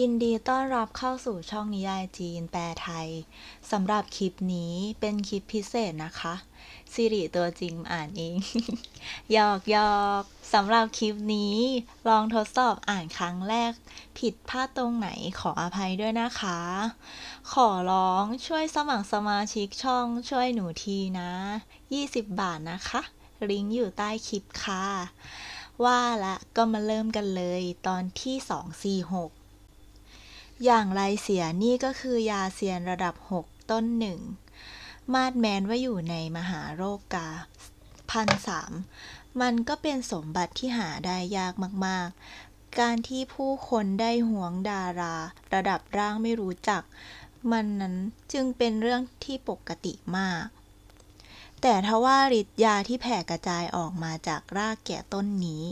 ยินดีต้อนรับเข้าสู่ช่องนิยายจีนแปลไทยสำหรับคลิปนี้เป็นคลิปพิเศษนะคะสิริตัวจริงอ่านเองหยอกหยอกสำหรับคลิปนี้ ลองทดสอบอ่านครั้งแรก ผิดพลาดตรงไหนขออภัยด้วยนะคะ ขอร้องช่วยสมัครสมาชิกช่องช่วยหนูทีนะ 20 บาทนะคะ ลิงก์อยู่ใต้คลิปค่ะ ว่าละก็มาเริ่มกันเลยตอนที่ 246 อย่างไรเสียนี่ก็คือยาเซียนระดับ 6 ต้นหนึ่ง มาดแมนว่าอยู่ในมหาโรคกาพันสามมันก็เป็นสมบัติที่หาได้ยากมากๆ การที่ผู้คนได้หวงดารา ระดับร่างไม่รู้จัก มันนั้นจึงเป็นเรื่องที่ปกติมาก แต่ทว่าฤทธิ์ยาที่แผ่กระจายออกมาจากรากแก่ต้นนี้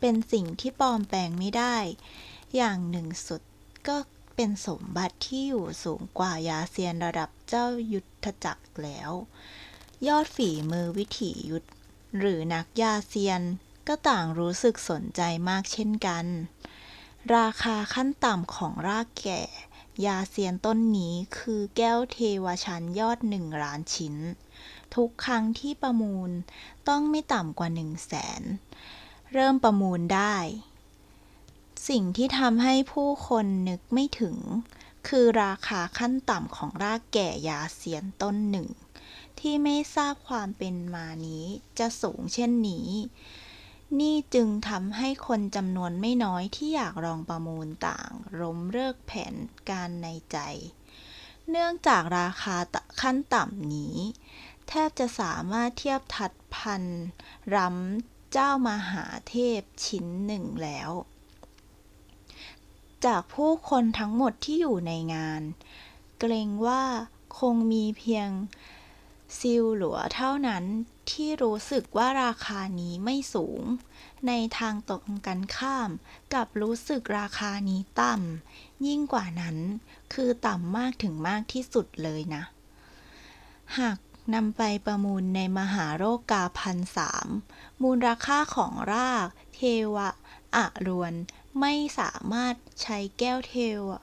เป็นสิ่งที่ปลอมแปลงไม่ได้ อย่างหนึ่งสุดก็ เป็นสมบัติที่อยู่สูงกว่ายาเซียนระดับเจ้ายุทธจักรแล้ว ยอดฝีมือวิถียุทธหรือนักยาเซียนก็ต่างรู้สึกสนใจมากเช่นกัน ราคาขั้นต่ำของรากแก่ ยาเซียนต้นนี้คือแก้วเทวชันยอดหนึ่งล้านชิ้น ทุกครั้งที่ประมูลต้องไม่ต่ำกว่าหนึ่งแสน เริ่มประมูลได้ สิ่งที่ทำให้ผู้คนนึกไม่ถึง คือราคาขั้นต่ำของรากแก่ยาเซียนต้นหนึ่ง ที่ไม่ทราบความเป็นมานี้จะสูงเช่นนี้ นี่จึงทำให้คนจำนวนไม่น้อยที่อยากลองประมูลต่างล้มเลิกแผนการในใจ เนื่องจากราคาขั้นต่ำนี้ แทบจะสามารถเทียบทัดพันรำเจ้ามหาเทพชิ้นหนึ่งแล้ว จากผู้คนทั้งหมดที่อยู่ในงาน เกรงว่าคงมีเพียงซิลหลัวเท่านั้นที่รู้สึกว่าราคานี้ไม่สูง ในทางตรงกันข้ามกับรู้สึกราคานี้ต่ำ ยิ่งกว่านั้นคือต่ำมากถึงมากที่สุดเลยนะ หากนำไปประมูลในมหาโรกาพันสามมูลราคาของราก เทวะอะรวน ไม่สามารถใช้แก้วเทวะ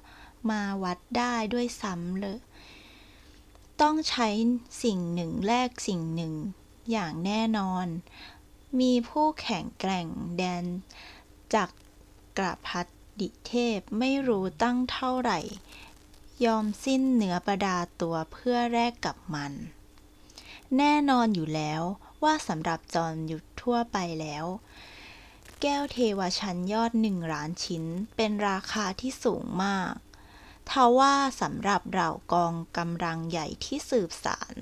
มาวัดได้ด้วยซ้ำเลย ต้องใช้สิ่งหนึ่งแลกสิ่งหนึ่งอย่างแน่นอน มีผู้แข่งแกร่งแดนจากกระพัดดิเทพไม่รู้ตั้งเท่าไหร่ ยอมสิ้นเนื้อประดาตัวเพื่อแลกกับมัน แน่นอนอยู่แล้วว่าสำหรับจอมยุทธทั่วไปแล้ว แก้วเทวชันยอดหนึ่งล้านชิ้น เป็นราคาที่สูงมากทว่าสำหรับเหล่ากองกำลังใหญ่ที่สืบสาร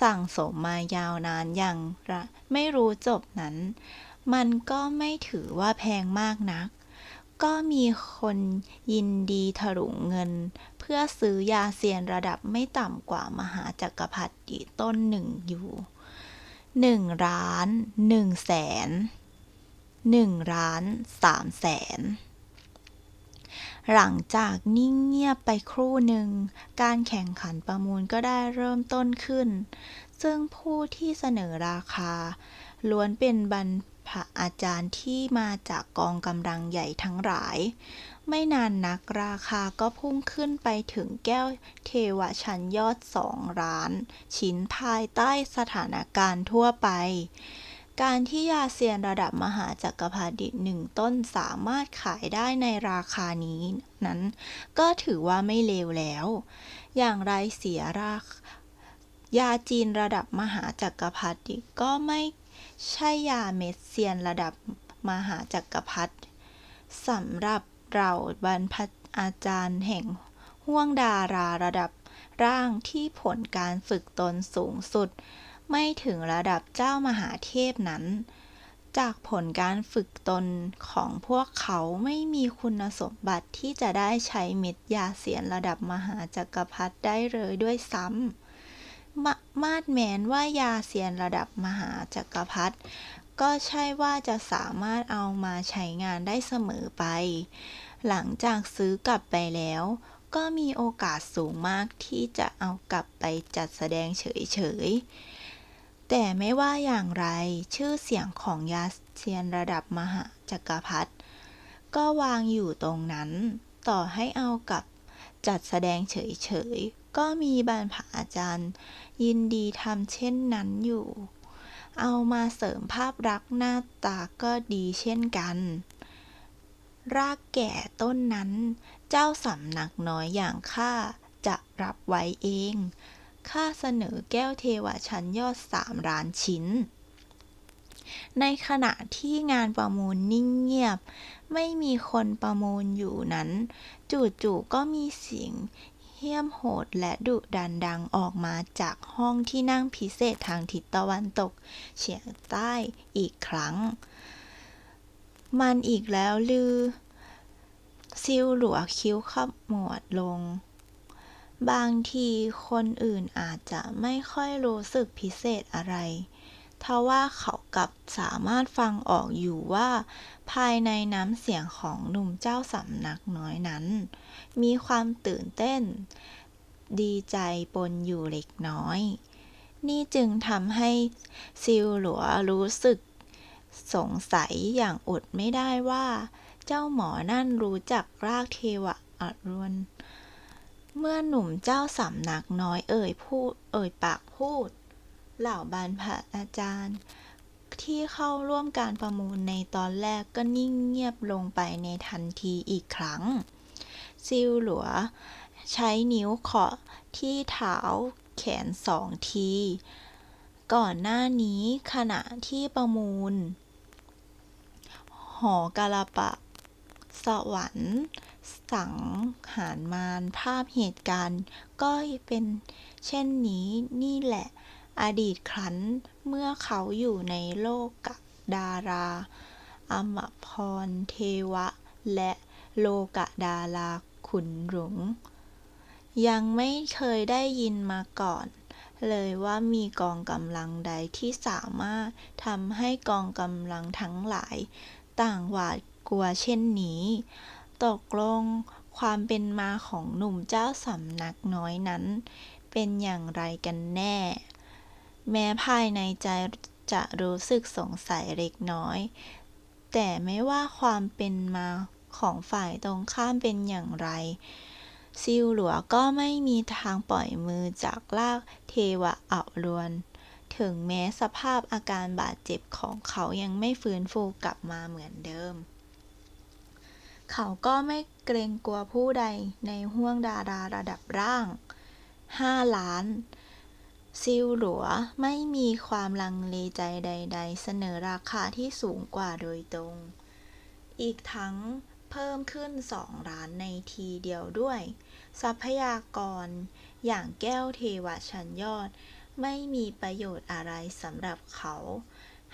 สั่งสมมายาวนานอย่างรไม่รู้จบนั้น มันก็ไม่ถือว่าแพงมากนัก ก็มีคนยินดีถลุงเงิน เพื่อซื้อยาเซียนระดับไม่ต่ำกว่ามหาจักรพรรดิต้นหนึ่งอยู่หนึ่งล้านหนึ่งแสน หนึ่งล้านสามแสนหลังจากนิ่งเงียบไปครู่หนึ่ง การแข่งขันประมูลก็ได้เริ่มต้นขึ้น ซึ่งผู้ที่เสนอราคา ล้วนเป็นบรรพอาจารย์ที่มาจากกองกำลังใหญ่ทั้งหลาย ไม่นานนักราคาก็พุ่งขึ้นไปถึงแก้วเทวชันยอดสองล้าน ชิ้นภายใต้สถานการณ์ทั่วไป การที่ยาเซียนระดับมหาจักรพรรดิหนึ่งต้นสามารถขายได้ในราคานี้นั้น ก็ถือว่าไม่เลวแล้ว อย่างไรเสียราคยาจีนระดับมหาจักรพรรดิก็ไม่ใช่ยาเม็ดเซียนระดับมหาจักรพรรดิสำหรับเราบรรพอาจารย์แห่งห้วงดาราระดับร่างที่ผลการฝึกตนสูงสุด ไม่ถึงระดับเจ้ามหาเทพนั้น จากผลการฝึกตนของพวกเขาไม่มีคุณสมบัติที่จะได้ใช้เม็ดยาเสียนระดับมหาจักรพรรดิได้เลยด้วยซ้ำมามาดแมนว่ายาเซียนระดับมหาจักรพรรดิก็ใช่ว่าจะสามารถเอามาใช้งานได้เสมอไป หลังจากซื้อกลับไปแล้ว ก็มีโอกาสสูงมากที่จะเอากลับไปจัดแสดงเฉยๆ แต่ไม่ว่าอย่างไรชื่อเสียงของยาเซียนระดับมหาจักรพรรดิก็วางอยู่ตรงนั้น ต่อให้เอากับจัดแสดงเฉยๆ ก็มีบรรพอาจารย์ ยินดีทำเช่นนั้นอยู่ เอามาเสริมภาพลักษณ์หน้าตาก็ดีเช่นกัน รากแก่ต้นนั้น เจ้าสำนักน้อยอย่างข้าจะรับไว้เอง ข้าเสนอแก้วเทวะชั้นยอดสามล้านชิ้น ในขณะที่งานประมูลนิ่งเงียบ ไม่มีคนประมูลอยู่นั้น จู่ๆก็มีเสียงเหี้ยมโหดและดุดันดังออกมาจากห้องที่นั่งพิเศษทางทิศตะวันตก เฉียงใต้อีกครั้ง มันอีกแล้วลือ ซิวหลัวคิ้วขมวดลง บางทีคนอื่นอาจจะไม่ค่อยรู้สึกพิเศษอะไร ทว่าเขากลับสามารถฟังออกอยู่ว่า ภายในน้ำเสียงของหนุ่มเจ้าสำนักน้อยนั้น มีความตื่นเต้น ดีใจปนอยู่เล็กน้อย นี่จึงทำให้ซิวหลัวรู้สึก สงสัยอย่างอดไม่ได้ว่า เจ้าหมอนั่นรู้จักรากเทวะอรุณ เมื่อหนุ่มเจ้าสำนักน้อยเอ่ยพูดเอ่ยปากพูด เหล่าบรรพอาจารย์ ที่เข้าร่วมการประมูลในตอนแรกก็นิ่งเงียบลงไปในทันทีอีกครั้ง ซิวหลัว ใช้นิ้วเคาะที่เท้าแขนสองที ก่อนหน้านี้ขณะที่ประมูล หอกาลปะ สวรรค์ สังหารมารภาพเหตุการณ์ ก็เป็นเช่นนี้นี่แหละ อดีตครั้นเมื่อเขาอยู่ในโลกกดารา อมพรเทวะ และโลกดาราขุนหลวงยังไม่เคยได้ยินมาก่อน เลยว่ามีกองกำลังใดที่สามารถทำให้กองกำลังทั้งหลาย ต่างหวาดกลัวเช่นนี้ ตกลงความเป็นมาของหนุ่มเจ้าสำนักน้อยนั้น เป็นอย่างไรกันแน่ แม้ภายในใจจะรู้สึกสงสัยเล็กน้อย แต่ไม่ว่าความเป็นมาของฝ่ายตรงข้ามเป็นอย่างไร ซิวหลัวก็ไม่มีทางปล่อยมือจากลากเทวะอับรวน ถึงแม้สภาพอาการบาดเจ็บของเขายังไม่ฟื้นฟูกลับมาเหมือนเดิม เขาก็ไม่เกรงกลัวผู้ใดในห้วงดาราระดับร่างห้าล้าน ซิวหลัวไม่มีความลังเลใจใด ๆ เสนอราคาที่สูงกว่าโดยตรง อีกทั้งเพิ่มขึ้นสองล้านในทีเดียวด้วย ทรัพยากรอย่างแก้วเทวะชั้นยอด ไม่มีประโยชน์อะไรสำหรับเขา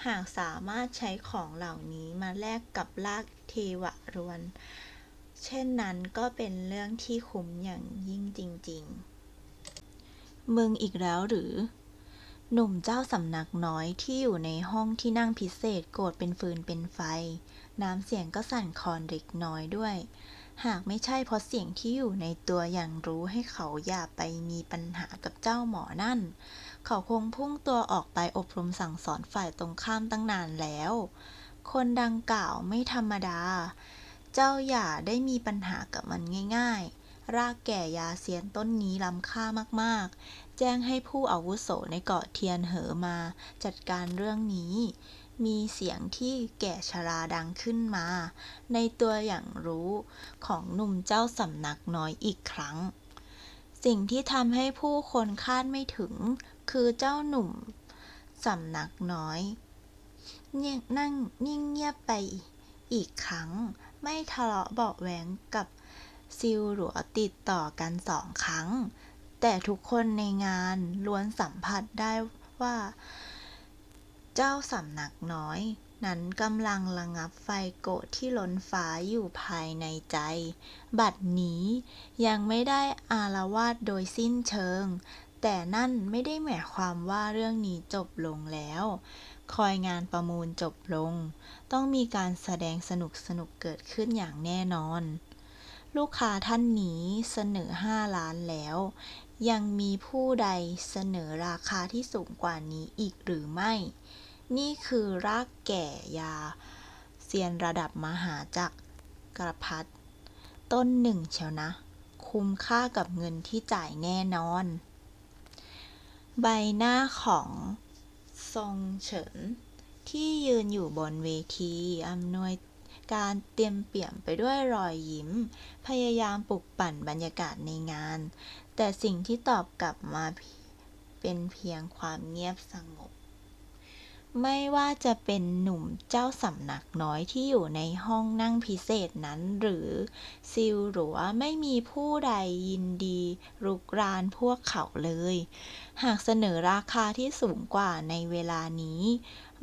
หากสามารถใช้ของเหล่านี้มาแลกกับลากทวรวน เช่นนั้นก็เป็นเรื่องที่คุ้มอย่างยิ่งจริง ๆ มึงอีกแล้วหรือ หนุ่มเจ้าสำนักน้อยที่อยู่ในห้องที่นั่งพิเศษโกรธเป็นฟืนเป็นไฟ น้ำเสียงก็สั่นคลอนเล็กน้อยด้วย หากไม่ใช่เพราะเสียงที่อยู่ในตัวอย่างรู้ให้เขาอย่าไปมีปัญหากับเจ้าหมอนั่นเขาคงพุ่งตัวออกไปอบรมสั่งสอนฝ่ายตรงข้ามตั้งนานแล้ว คนดังกล่าวไม่ธรรมดา เจ้าอย่าได้มีปัญหากับมันง่ายๆ รากแก่ยาเซียนต้นนี้ล้ำค่ามากๆ แจ้งให้ผู้อาวุโสในเกาะเทียนเหอมา จัดการเรื่องนี้ มีเสียงที่แก่ชราดังขึ้นมา ในตัวอย่างรู้ของหนุ่มเจ้าสำนักน้อยอีกครั้ง สิ่งที่ทำให้ผู้คนคาดไม่ถึง คือเจ้าหนุ่มสำนักน้อย นี่ยนั่งนิ่งเงียบไปอีกครั้ง ไม่ทะเลาะเบาะแว้งกับซิวหลัวติดต่อกันสองครั้ง แต่ทุกคนในงานล้วนสัมผัสได้ว่า เจ้าสำนักน้อย นั้นกำลังระงับไฟโกรธที่ล้นฟ้าอยู่ภายในใจ บัดนี้ยังไม่ได้อาละวาดโดยสิ้นเชิง แต่นั่นไม่ได้หมายความว่าเรื่องนี้จบลงแล้ว คอยงานประมูลจบลง ต้องมีการแสดงสนุกๆเกิดขึ้นอย่างแน่นอน ลูกค้าท่านนี้เสนอห้าล้านแล้ว ยังมีผู้ใดเสนอราคาที่สูงกว่านี้อีกหรือไม่ นี่คือรากแก่ยาเซียนระดับมหาจักรพรรดิต้นหนึ่งเชียวนะ คุ้มค่ากับเงินที่จ่ายแน่นอน ใบหน้าของ ทรงเฉิน ที่ยืนอยู่บนเวทีอำนวยการเตรียมเปี่ยมไปด้วยรอยยิ้ม พยายามปลุกปั่นบรรยากาศในงาน แต่สิ่งที่ตอบกลับมาเป็นเพียงความเงียบสงบ ไม่ว่าจะเป็นหนุ่มเจ้าสำนักน้อยที่อยู่ในห้องนั่งพิเศษนั้นหรือซิลหรือว่าไม่มีผู้ใดยินดีรุกรานพวกเขาเลย หากเสนอราคาที่สูงกว่าในเวลานี้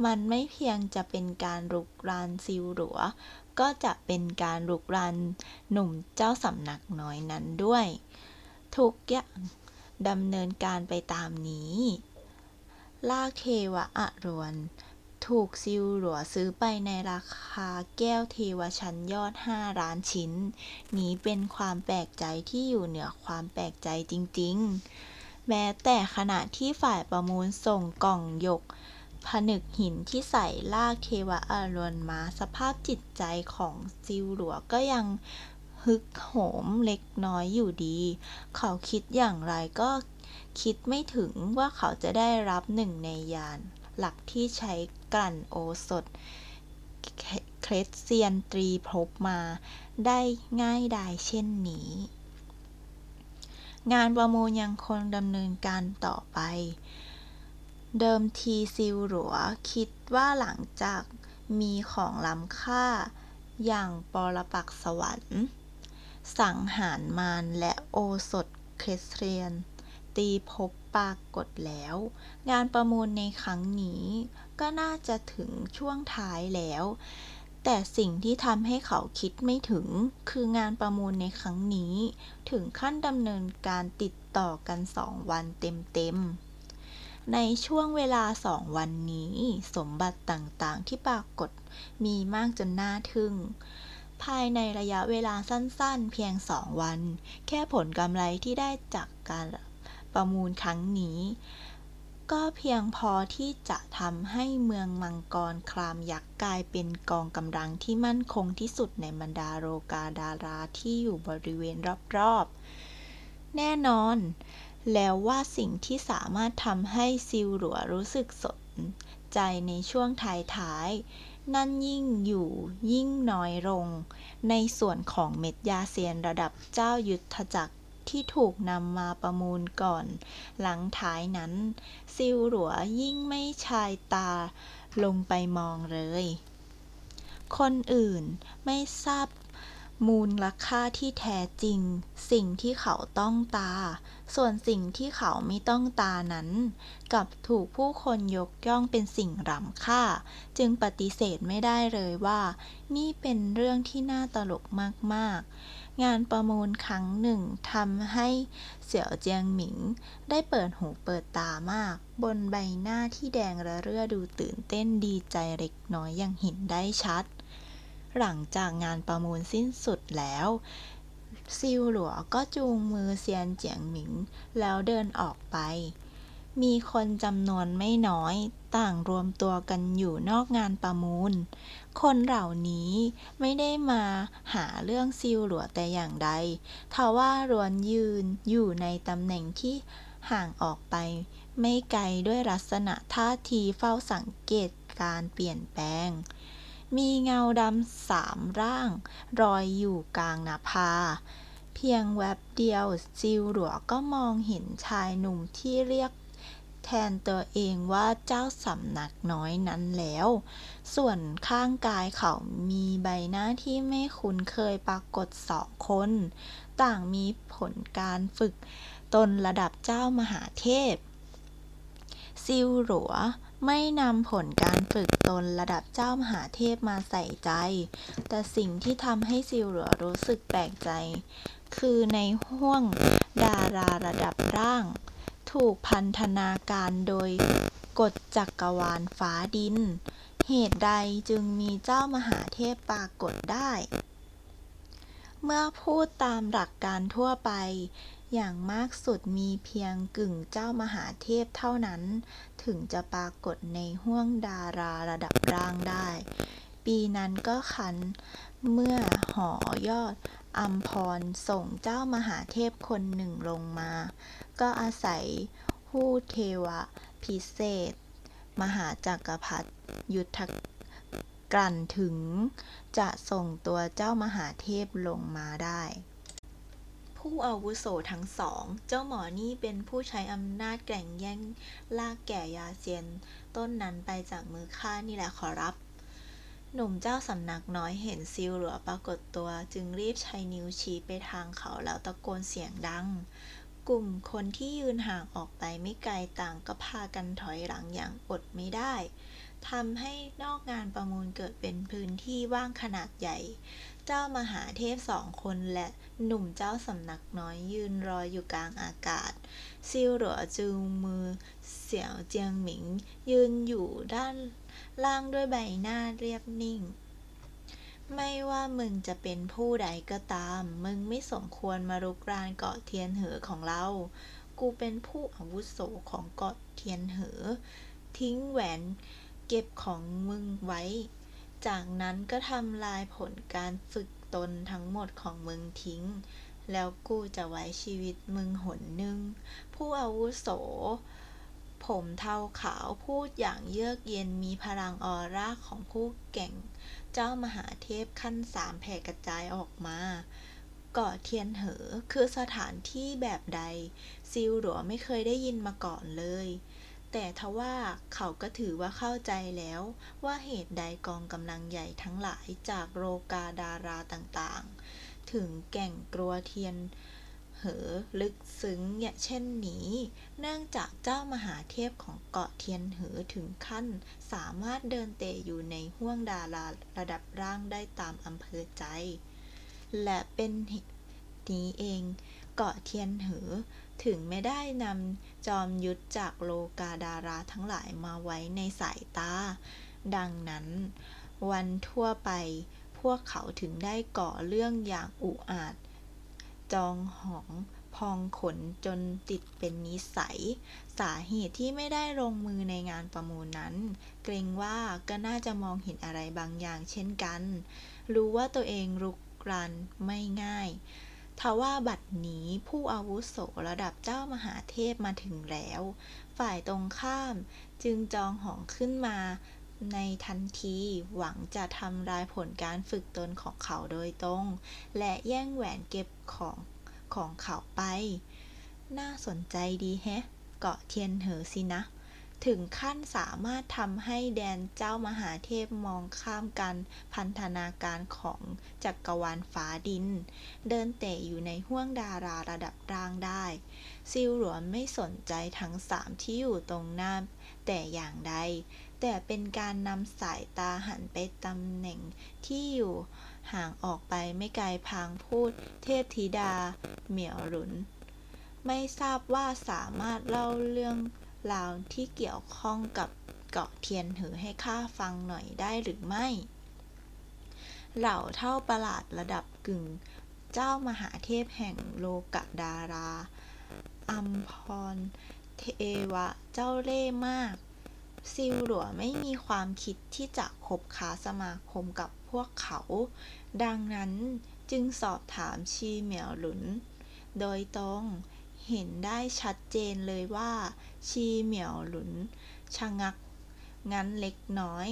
มันไม่เพียงจะเป็นการรุกรานซิลหลัว ก็จะเป็นการรุกรานหนุ่มเจ้าสำนักน้อยนั้นด้วย ทุกอย่างดำเนินการไปตามนี้ ลากเทวะอรวน ถูกซิลหลัวซื้อไปในราคาแก้วเทวชั้นยอดห้าล้านชิ้น นี้เป็นความแปลกใจที่อยู่เหนือความแปลกใจจริง ๆ แม้แต่ขณะที่ฝ่ายประมูลส่งกล่องหยกผนึกหินที่ใส่ลากเทวะอารวนมาสภาพจิตใจของซิลหลัวก็ยังฮึกโหมเล็กน้อยอยู่ดี เขาคิดอย่างไรก็ คิดไม่ถึงว่าเขาจะได้รับหนึ่งในยาน หลักที่ใช้กลั่นโอสถ เครสเซียนตรีพบมา ได้ง่ายดายเช่นนี้ งานประมูลยังคงดำเนินการต่อไป เดิมทีซิลหลัวคิดว่าหลังจากมีของล้ำค่าอย่างปรปักสวรรค์ สังหารมารและโอสถเครสเซียน ตีภพปรากฏแล้ว งานประมูลในครั้งนี้ก็น่าจะถึงช่วงท้ายแล้ว แต่สิ่งที่ทำให้เขาคิดไม่ถึง คืองานประมูลในครั้งนี้ ถึงขั้นดำเนินการติดต่อกันสองวันเต็มๆ ในช่วงเวลาสองวันนี้ สมบัติต่างๆที่ปรากฏมีมากจนน่าทึ่งภายในระยะเวลาสั้นๆ เพียงสองวัน แค่ผลกำไรที่ได้จากการ ประมูลครั้งนี้ ก็เพียงพอที่จะทำให้เมืองมังกรครามยักษ์กลายเป็นกองกำลังที่มั่นคงที่สุดในบรรดาโรกาดาราที่อยู่บริเวณรอบๆ แน่นอน แล้วว่าสิ่งที่สามารถทำให้ซิลหลัวรู้สึกสนใจในช่วงท้ายๆ นั่นยิ่งอยู่ยิ่งน้อยลง ในส่วนของเม็ดยาเซียนระดับเจ้ายุทธจักร ที่ถูกนำมาประมูลก่อน หลังท้ายนั้น ซิลหลัวยิ่งไม่ชายตาลงไปมองเลย คนอื่นไม่ทราบมูลราคาที่แท้จริง สิ่งที่เขาต้องตา ส่วนสิ่งที่เขาไม่ต้องตานั้น กับถูกผู้คนยกย่องเป็นสิ่งล้ำค่า จึงปฏิเสธไม่ได้เลยว่า นี่เป็นเรื่องที่น่าตลกมากๆ งานประมูลครั้งหนึ่งทำให้เสี่ยวเจียงหมิง ได้เปิดหูเปิดตามาก บนใบหน้าที่แดงระเรื่อดูตื่นเต้นดีใจเล็กน้อยอย่างเห็นได้ชัด หลังจากงานประมูลสิ้นสุดแล้วซิลหลัวก็จูงมือเซียนเจียงหมิง แล้วเดินออกไป มีคนจำนวนไม่น้อยต่างรวมตัวกันอยู่นอกงานประมูล คนเหล่านี้ไม่ได้มาหาเรื่องซิลหลัวแต่อย่างใดทว่าล้วนยืนอยู่ในตำแหน่งที่ห่างออกไป ไม่ไกลด้วยลักษณะท่าทีเฝ้าสังเกตการเปลี่ยนแปลง มีเงาดำสามร่างลอยอยู่กลางนาภาเพียงแวบเดียวซิลหลัวก็มองเห็นชายหนุ่มที่เรียก แทนตัวเองว่าเจ้าสำนักน้อยนั้นแล้ว ส่วนข้างกายเขามีใบหน้าที่ไม่คุ้นเคยปรากฏสองคน ต่างมีผลการฝึกตนระดับเจ้ามหาเทพ ซิลหลัวไม่นำผลการฝึกตนระดับเจ้ามหาเทพมาใส่ใจ แต่สิ่งที่ทำให้ซิลหลัวรู้สึกแปลกใจ คือในห้วงดาราระดับล่าง ถูกพันธนาการโดยกฎจักรวาลฟ้าดิน เหตุใดจึงมีเจ้ามหาเทพปรากฏได้ เมื่อพูดตามหลักการทั่วไป อย่างมากสุดมีเพียงกึ่งเจ้ามหาเทพเท่านั้น ถึงจะปรากฏในห้วงดาราระดับล่างได้ ปีนั้นก็คันเมื่อหอยอดอัมพรส่งเจ้ามหาเทพคนหนึ่งลงมา ก็อาศัยหู้เทวะพิเศษ มหาจักรพรรดิยุทธกลั่นถึง จะส่งตัวเจ้ามหาเทพลงมาได้ ผู้อาวุโสทั้งสอง เจ้าหมอนี่เป็นผู้ใช้อำนาจแก่งแย่งลากแก่ยาเซียน ต้นนั้นไปจากมือข้านี่แหละขอรับ หนุ่มเจ้าสำนักน้อยเห็นซิลหลัวปรากฏตัว จึงรีบใช้นิ้วชี้ไปทางเขาแล้วตะโกนเสียงดัง กลุ่มคนที่ยืนห่างออกไปไม่ไกลต่างก็พากันถอยหลังอย่างอดไม่ได้ทำให้นอกงานประมูลเกิดเป็นพื้นที่ว่างขนาดใหญ่ จ้ามหาเทพสองคนและหนุ่มเจ้าสำนักน้อยยืนรออยู่กลางอากาศ ซิวหลัวจูงมือ เสี่ยวเจียงหมิง ยืนอยู่ด้านล่างด้วยใบหน้าเรียบนิ่ง ไม่ว่ามึงจะเป็นผู้ใดก็ตาม มึงไม่สมควรมารุกรานเกาะเทียนเหอของเรา กูเป็นผู้อาวุโสของเกาะเทียนเหอ ทิ้งแหวนเก็บของมึงไว้ จากนั้นก็ทำลายผลการฝึกตนทั้งหมดของมึงทิ้ง แล้วกูจะไว้ชีวิตมึงหนหนึ่ง ผู้อาวุโส ผมเทาขาวพูดอย่างเยือกเย็นมีพลังออร่าของผู้เก่ง เจ้ามหาเทพขั้นสามแผ่กระจายออกมาเกาะเทียนเหอคือสถานที่แบบใด ซิลหลัวไม่เคยได้ยินมาก่อนเลย แต่ทว่าเขาก็ถือว่าเข้าใจแล้วว่าเหตุใดกองกำลังใหญ่ทั้งหลายจากโรกาดาราต่างๆ ถึงแก่งกลัวเทียนเหอลึกซึ้งอย่างเช่นนี้ เนื่องจากเจ้ามหาเทพของเกาะเทียนเหอถึงขั้น สามารถเดินเตะอยู่ในห้วงดาราระดับร่างได้ตามอำเภอใจ และเป็นนี้เองเกาะเทียนเหอ ถึงไม่ได้นำจอมยุทธจากโลกาดาราทั้งหลายมาไว้ในสายตา ดังนั้น วันทั่วไปพวกเขาถึงได้ก่อเรื่องอย่างอุอาจ จองหองพองขนจนติดเป็นนิสัย สาเหตุที่ไม่ได้ลงมือในงานประมูลนั้น เกรงว่าก็น่าจะมองเห็นอะไรบางอย่างเช่นกัน รู้ว่าตัวเองรุกรานไม่ง่าย ทว่าบัดนี้ผู้อาวุโสระดับเจ้ามหาเทพมาถึงแล้ว ฝ่ายตรงข้ามจึงจองหองขึ้นมาในทันทีหวังจะทำลายผลการฝึกตนของเขาโดยตรง และแย่งแหวนเก็บของของเขาไป น่าสนใจดีแฮะ เกาะเทียนเหอสินะ ถึงขั้นสามารถทำให้แดนเจ้ามหาเทพมองข้ามการพันธนาการของจักรวาลฟ้าดิน เดินเตะอยู่ในห้วงดาราระดับร่างได้ ซิลหลวนไม่สนใจทั้งสามที่อยู่ตรงหน้า แต่อย่างใด แต่เป็นการนำสายตาหันไปตำแหน่งที่อยู่ห่างออกไปไม่ไกลพางพูด เทพธิดา เหมียวหลุน ไม่ทราบว่าสามารถเล่าเรื่อง ราวที่เกี่ยวข้องกับเกาะเทียนหือให้ข้าฟังหน่อยได้หรือไม่ เหล่าเท่าประหลาดระดับกึ่ง เจ้ามหาเทพแห่งโลกดารา อัมพร เทวะ เจ้าเล่ห์มาก ซิลหลัวไม่มีความคิดที่จะคบค้าสมาคมกับพวกเขา ดังนั้นจึงสอบถามชีเหมียวหลุน โดยตรง เห็นได้ชัดเจนเลยว่า ชีเหมียวหลุนชะงัก งั้นเล็กน้อย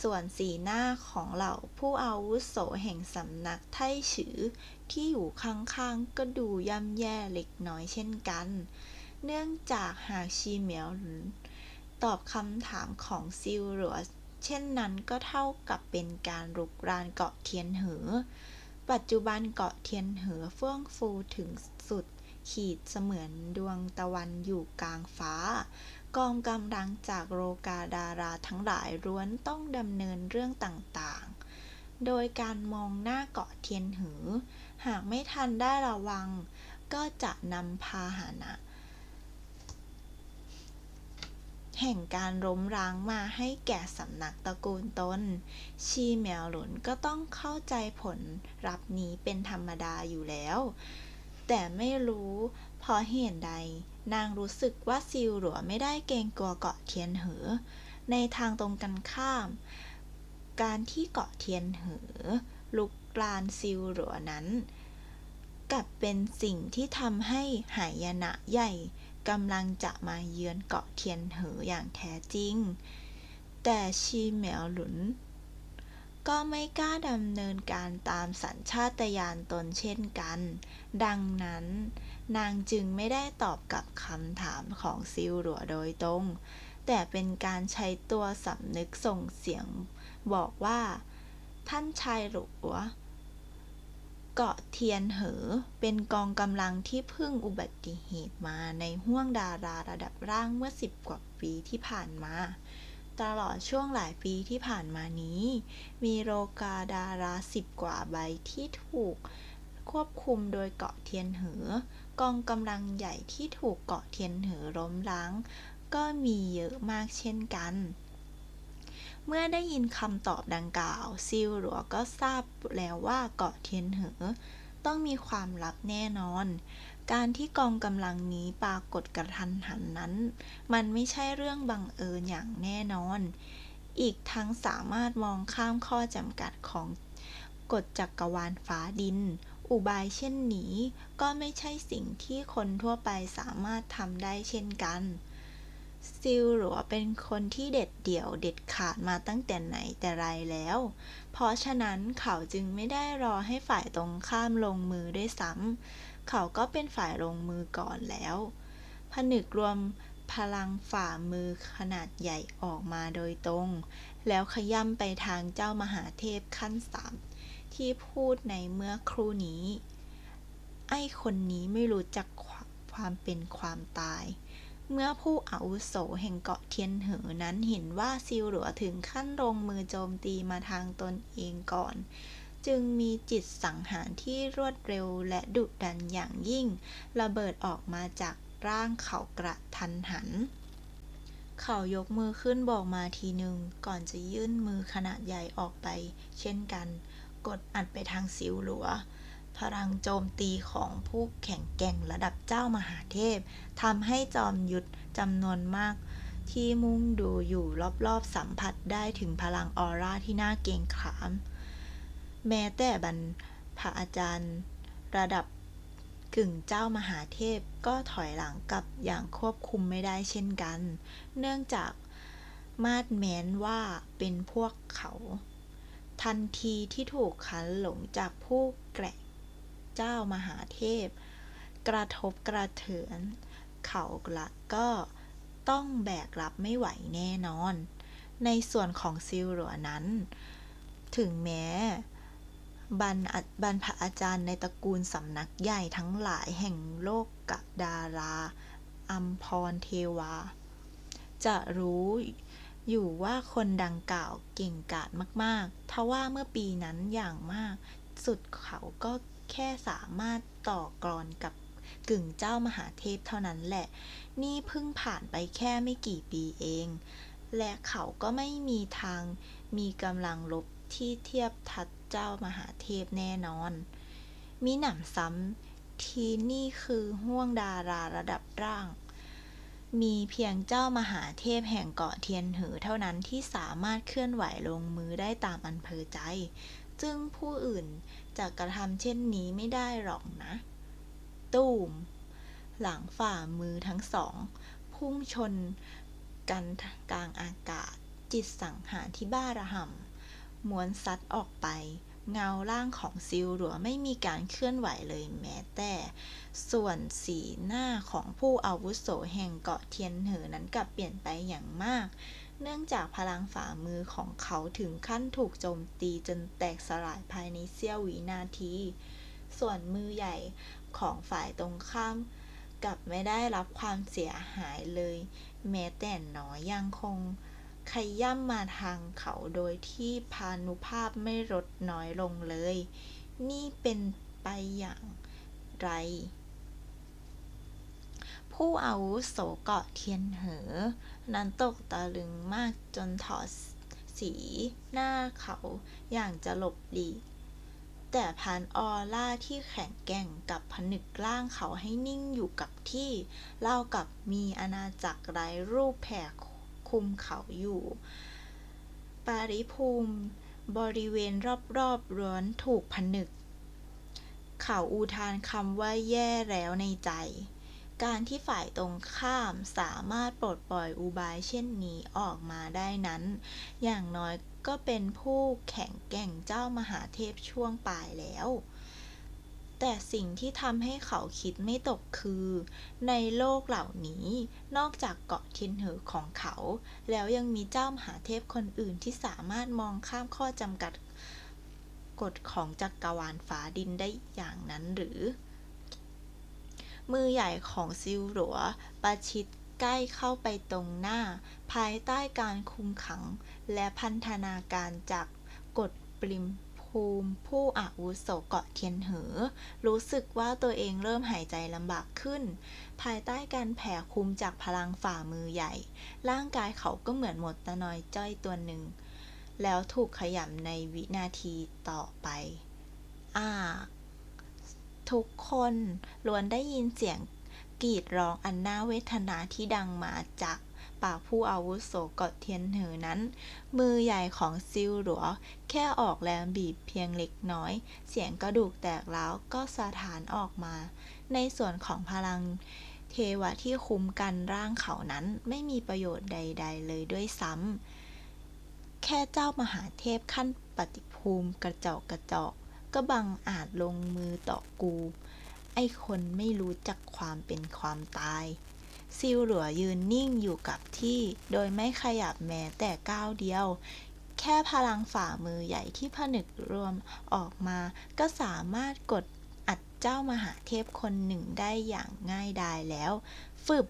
ส่วนสีหน้าของเหล่าผู้อาวุโสแห่งสำนักไทฉือที่อยู่ข้างๆก็ดูย่ำแย่เล็กน้อยเช่นกัน เนื่องจากหากชีเหมียวหลุนตอบคำถามของซิลหลัวเช่นนั้นก็เท่ากับเป็นการรุกรานเกาะเทียนเหอปัจจุบันเกาะเทียนเหอเฟื่องฟูถึงสุด ขีดเสมือนดวงตะวันอยู่กลางฟ้า กองกำลังจากโรกาดาราทั้งหลายล้วนต้องดำเนินเรื่องต่างๆ โดยการมองหน้าเกาะเทียนหือ หากไม่ทันได้ระวัง ก็จะนำพาหนะ แห่งการล้มร้างมาให้แก่สำนักตระกูลตน ชีเหมียวหลุนก็ต้องเข้าใจผลรับนี้เป็นธรรมดาอยู่แล้ว แต่ไม่รู้เพราะเหตุใด นางรู้สึกว่าซิลหลัวไม่ได้เกรงกลัวเกาะเทียนเหอ ในทางตรงกันข้าม การที่เกาะเทียนเหอ ลุกรานซิลหลัวนั้น กลับเป็นสิ่งที่ทำให้หายนะใหญ่กำลังจะมาเยือนเกาะเทียนเหออย่างแท้จริง แต่ชีเหมียวหลุน ก็ไม่กล้าดำเนินการตามสัญชาตญาณตนเช่นกัน ดังนั้น นางจึงไม่ได้ตอบกับคำถามของซิลหลัวโดยตรง แต่เป็นการใช้ตัวสำนึกส่งเสียง บอกว่า ท่านชายหลัวเกาะเทียนเหอ เป็นกองกำลังที่เพึ่งอุบัติเหตุมาในห้วงดาราระดับร่างเมื่อสิบกว่าปีที่ผ่านมา ตลอดช่วงหลายปีที่ผ่านมานี้ มีโรกาดาราสิบกว่าใบที่ถูกควบคุมโดยเกาะเทียนเหอกองกำลังใหญ่ที่ถูกเกาะเทียนเหอล้มล้าง ก็มีเยอะมากเช่นกัน เมื่อได้ยินคำตอบดังกล่าว ซิลหลัวก็ทราบแล้วว่าเกาะเทียนเหอต้องมีความลับแน่นอน การที่กองกำลังนี้ปรากฏกระทันหันนั้น มันไม่ใช่เรื่องบังเอิญอย่างแน่นอน อีกทั้งสามารถมองข้ามข้อจำกัดของกฎจักรวาลฟ้าดิน อุบายเช่นนี้ก็ไม่ใช่สิ่งที่คนทั่วไปสามารถทำได้เช่นกันซิลหลัวเป็นคนที่เด็ดเดี่ยวเด็ดขาดมาตั้งแต่ไหนแต่ไรแล้ว เพราะฉะนั้นเขาจึงไม่ได้รอให้ฝ่ายตรงข้ามลงมือด้วยซ้ำ เขาก็เป็นฝ่ายลงมือก่อนแล้ว ผนึกรวมพลังฝ่ามือขนาดใหญ่ออกมาโดยตรง แล้วขย่ำไปทางเจ้ามหาเทพขั้นสามที่พูดในเมื่อครู่นี้ ไอ้คนนี้ไม่รู้จักความเป็นความตาย เมื่อผู้อาวุโสแห่งเกาะเทียนเหอนั้นเห็นว่าซิลหลัวถึงขั้นลงมือโจมตีมาทางตนเองก่อน จึงมีจิตสังหารที่รวดเร็วและดุดันอย่างยิ่ง ระเบิดออกมาจากร่างเขากระทันหัน เขายกมือขึ้นบอกมาทีหนึ่งก่อนจะยื่นมือขนาดใหญ่ออกไป เช่นกัน กดอัดไปทางสิวหลัว พลังโจมตีของผู้แข่งแกร่งระดับเจ้ามหาเทพทำให้จอมยุทธจำนวนมากที่มุ่งดูอยู่รอบๆสัมผัสได้ถึงพลังออร่าที่น่าเกรงขาม แม้แต่บรรพอาจารย์ ระดับกึ่งเจ้ามหาเทพก็ถอยหลังกลับอย่างควบคุมไม่ได้เช่นกัน เนื่องจากมาดแม้นว่าเป็นพวกเขา ทันทีที่ถูกคันหลงจากผู้แกร่งเจ้ามหาเทพ กระทบกระเทือน เขาละก็ต้องแบกรับไม่ไหวแน่นอน ในส่วนของซิลหลัวนั้น ถึงแม้ บรรบรรพอาจารย์ในตระกูลสำนักใหญ่ทั้งหลายแห่งโลกกดาราอัมพรเทวา จะรู้อยู่ว่าคนดังกล่าวเก่งกาจมากๆ ทว่าเมื่อปีนั้นอย่างมาก สุดเขาก็แค่สามารถต่อกรกับกึ่งเจ้ามหาเทพเท่านั้นแหละ นี่เพิ่งผ่านไปแค่ไม่กี่ปีเอง และเขาก็ไม่มีทางมีกำลังลบ ที่เทียบทัดเจ้ามหาเทพแน่นอน มีหนำซ้ำที่นี่คือห้วงดาราระดับร่าง มีเพียงเจ้ามหาเทพแห่งเกาะเทียนหือเท่านั้นที่สามารถเคลื่อนไหวลงมือได้ตามอำเภอใจซึ่งผู้อื่นจะกระทำเช่นนี้ไม่ได้หรอกนะ ตูม หลังฝ่ามือทั้งสอง พุ่งชนกันกลางอากาศจิตสังหารที่บ้าระห่ำ ม้วนซัดออกไป เงาร่างของซิลหลัวไม่มีการเคลื่อนไหวเลยแม้แต่ ส่วนสีหน้าของผู้อาวุโสแห่งเกาะเทียนเหอนั้นกลับเปลี่ยนไปอย่างมาก เนื่องจากพลังฝ่ามือของเขาถึงขั้นถูกโจมตีจนแตกสลายภายในเสี้ยววินาที ส่วนมือใหญ่ของฝ่ายตรงข้ามกลับไม่ได้รับความเสียหายเลย แม้แต่น้อยยังคง ขย่ำมาทางเขาโดยที่พานุภาพไม่ลดน้อยลงเลย นี่เป็นไปอย่างไร ผู้อาวุโสเกาะเทียนเหอ นั้นตกตะลึงมากจนถอดสีหน้าเขาอย่างจะหลบหลีกแต่พันออร่าที่แข็งแกร่งกับผนึกร่างเขาให้นิ่งอยู่กับที่เล่ากับมีอาณาจักรไร้รูปแผ่คุ มเขาอยู่ ปาริภูมิบริเวณรอบๆล้วนถูกผนึก เขาอุทานคำว่าแย่แล้วในใจ การที่ฝ่ายตรงข้ามสามารถปลดปล่อยอุบายเช่นนี้ออกมาได้นั้น อย่างน้อยก็เป็นผู้แข็งแกร่งเจ้ามหาเทพช่วงปลายแล้ว แต่สิ่งที่ทำให้เขาคิดไม่ตกคือ ในโลกเหล่านี้ นอกจากเกาะเทียนเหอของเขา แล้วยังมีเจ้ามหาเทพคนอื่นที่สามารถมองข้ามข้อจำกัดกฎของจักรวาลฟ้าดินได้อย่างนั้นหรือ มือใหญ่ของซิลหลัวประชิดใกล้เข้าไปตรงหน้า ภายใต้การคุมขังและพันธนาการจากกฎปริม ภูมิ ผู้อาวุโสเกาะเทียนเหอ รู้สึกว่าตัวเองเริ่มหายใจลำบากขึ้น ภายใต้การแผ่คุมจากพลังฝ่ามือใหญ่ ร่างกายเขาก็เหมือนหมดตะนอยจ้อยตัวหนึ่ง แล้วถูกขยำในวินาทีต่อไป อ้าทุกคนล้วนได้ยินเสียงกรีดร้องอันน่าเวทนาที่ดังมาจาก ปากผู้อาวุโสเกาะเทียนเหอนั้น มือใหญ่ของซิลหลัว แค่ออกแรงบีบเพียงเล็กน้อย เสียงกระดูกแตกร้วก็สะท้านออกมา ในส่วนของพลังเทวะที่คุ้มกันร่างเขานั้นไม่มีประโยชน์ใด ๆ เลยด้วยซ้ำ แค่เจ้ามหาเทพขั้นปฏิภูมิกระจอกกระจอกก็บังอาจลงมือต่อกู ไอ้คนไม่รู้จักความเป็นความตาย ซิลหลัวยืนนิ่งอยู่กับที่ โดยไม่ขยับแม้แต่ก้าวเดียว แค่พลังฝ่ามือใหญ่ที่ผนึกรวมออกมา ก็สามารถกดอัดเจ้ามหาเทพคนหนึ่งได้อย่างง่ายดายแล้ว ฟึบ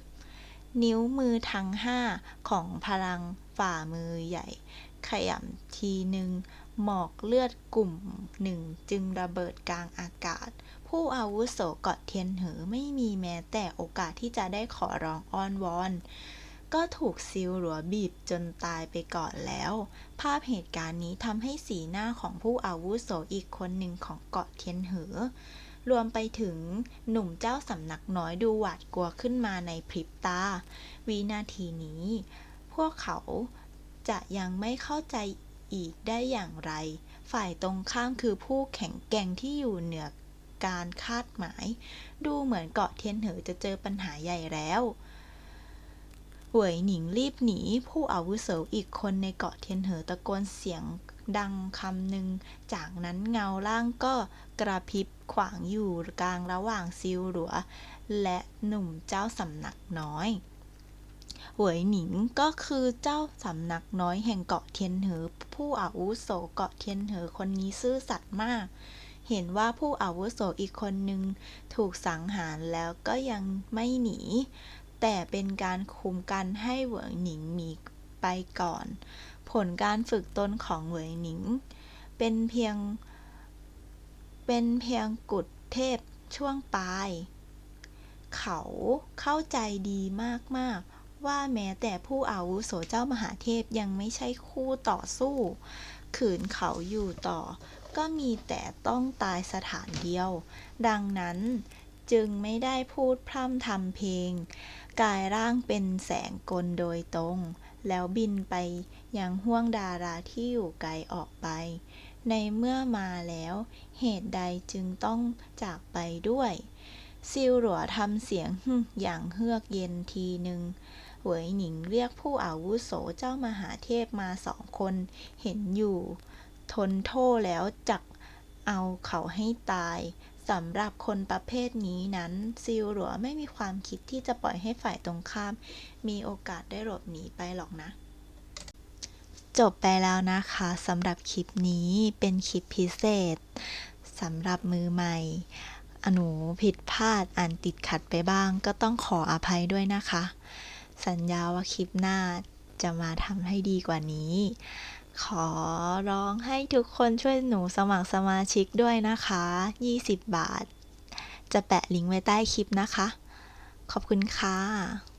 นิ้วมือทั้งห้าของพลังฝ่ามือใหญ่ ขยำทีหนึ่งหมอกเลือดกลุ่มหนึ่งจึงระเบิดกลางอากาศ ผู้อาวุโสเกาะเทียนเหอไม่มีแม้แต่โอกาสที่จะได้ขอร้องอ้อนวอน ก็ถูกซิลหลัวบีบจนตายไปก่อนแล้ว ภาพเหตุการณ์นี้ทำให้สีหน้าของผู้อาวุโสอีกคนหนึ่งของเกาะเทียนเหอ รวมไปถึงหนุ่มเจ้าสำนักน้อยดูหวาดกลัวขึ้นมาในพริบตา วินาทีนี้ พวกเขาจะยังไม่เข้าใจอีกได้อย่างไร ฝ่ายตรงข้ามคือผู้แข็งแกร่งที่อยู่เหนือ การคาดหมาย ดูเหมือนเกาะเทียนเหอจะเจอปัญหาใหญ่แล้วเหวยหนิงรีบหนี ผู้อาวุโสอีกคนในเกาะเทียนเหอตะโกนเสียงดังคำหนึ่ง จากนั้นเงาร่างก็กระพริบขวางอยู่กลางระหว่างซิลหลัว และหนุ่มเจ้าสำนักน้อยหวยหนิงก็คือเจ้าสำนักน้อยแห่งเกาะเทียนเหอ ผู้อาวุโสเกาะเทียนเหอคนนี้ซื่อสัตย์มาก เห็นว่าผู้อาวุโสอีกคนหนึ่งถูกสังหารแล้วก็ยังไม่หนี แต่เป็นการคุมกันให้เหวยหนิงหนีไปก่อน ผลการฝึกตนของเหวยหนิง เป็นเพียง เป็นเพียงกุฎเทพช่วงปลาย เขาเข้าใจดีมาก ๆ ว่าแม้แต่ผู้อาวุโสเจ้ามหาเทพยังไม่ใช่คู่ต่อสู้ ขืนเขาอยู่ต่อ ก็มีแต่ต้องตายสถานเดียว ดังนั้นจึงไม่ได้พูดพร่ำทำเพลง กายร่างเป็นแสงกลโดยตรง แล้วบินไปยังห้วงดาราที่อยู่ไกลออกไป ในเมื่อมาแล้ว เหตุใดจึงต้องจากไปด้วย ซิลหลัวทำเสียงฮึ่มอย่างเฮือกเย็นทีหนึ่งเหวยหนิงเรียกผู้อาวุโสเจ้ามหาเทพมาสองคนเห็นอยู่ ทนโทษแล้วจักเอาเขาให้ตายสำหรับคนประเภทนี้นั้นซิลหลัวไม่มีความคิดที่จะปล่อยให้ฝ่ายตรงข้าม มีโอกาสได้หลบหนีไปหรอกนะ จบไปแล้วนะคะสำหรับคลิปนี้เป็นคลิปพิเศษสำหรับมือใหม่อะหนูผิดพลาดอ่านติดขัดไปบ้าง ก็ต้องขออภัยด้วยนะคะ สัญญาว่าคลิปหน้าจะมาทำให้ดีกว่านี้ ขอร้องให้ทุกคนช่วยหนูสมัครสมาชิกด้วยนะคะ 20 บาท จะแปะลิงก์ไว้ใต้คลิปนะคะ ขอบคุณค่ะ